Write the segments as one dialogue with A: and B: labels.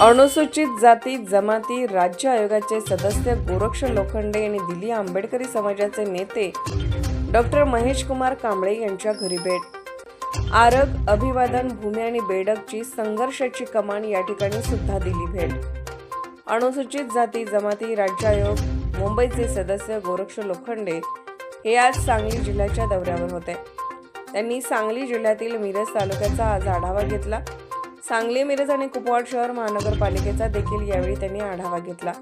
A: अनुसूचित जाती जमाती राज्य आयोगाचे सदस्य गोरक्ष लोखंडे यांनी दिली आंबेडकरी समाजाचे नेते डॉक्टर महेश कुमार कांबळे यांच्या घरी भेट. आरग अभिवादन भूमी आणि बेडकची संघर्षाची कमान या ठिकाणी सुद्धा दिली भेट. अनुसूचित जाती जमाती राज्य आयोग मुंबईचे सदस्य गोरक्ष लोखंडे हे आज सांगली जिल्ह्याच्या दौऱ्यावर होते. त्यांनी सांगली जिल्ह्यातील मिरज तालुक्याचा आज आढावा घेतला. सांगली मिरज आणि कुपवाड शहर महानगरपालिकेचा देखील यावेळी त्यांनी आढावा घेतला.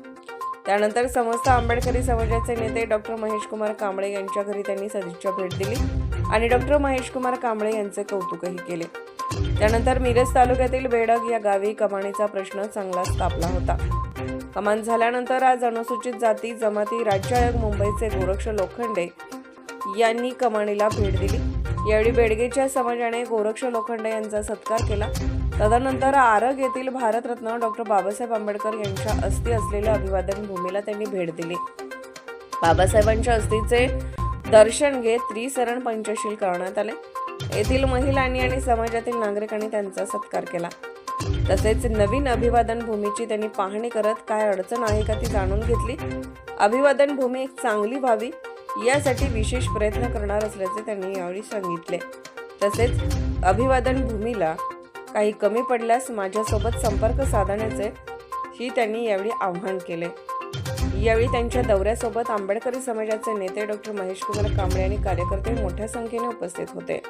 A: त्यानंतर समस्त आंबेडकरी समाजाचे नेते डॉक्टर महेश कुमार कांबळे यांच्या घरी त्यांनी सदिच्छा भेट दिली आणि डॉक्टर महेश कुमार कांबळे यांचे कौतुकही केले. त्यानंतर मिरज तालुक्यातील बेडग या गावी कमानीचा प्रश्न चांगलाच तापला होता. कमान झाल्यानंतर आज अनुसूचित जाती जमाती राज्य आयोग मुंबईचे गोरक्ष लोखंडे यांनी कमानीला भेट दिली. यावेळी बेडगेच्या समाजाने गोरक्ष लोखंडे यांचा सत्कार केला. तदनंतर आरग येथील भारतरत्न डॉक्टर बाबासाहेब आंबेडकर यांच्या अस्थी असलेल्या अभिवादन भूमीला त्यांनी भेट दिली. बाबासाहेबांच्या अस्थीचे दर्शन घेत त्रिसरण पंचशील करण्यात आले. येथील महिलांनी आणि समाजातील नागरिकांनी त्यांचा सत्कार केला. तसेच नवीन अभिवादन भूमीची त्यांनी पाहणी करत काय अडचण आहे का ती जाणून घेतली. अभिवादन भूमी एक चांगली व्हावी यासाठी विशेष प्रयत्न करणार असल्याचे त्यांनी यावेळी सांगितले. तसेच अभिवादन भूमीला काही कमी पडल्यास माझ्यासोबत संपर्क साधण्याचे ही त्यांनी यावेळी आव्हान केले. यावेळी त्यांच्या दौऱ्यासोबत आंबेडकरी समाजाचे नेते डॉक्टर महेश कुमार कांबळे आणि कार्यकर्ते मोठ्या संख्येने उपस्थित होते.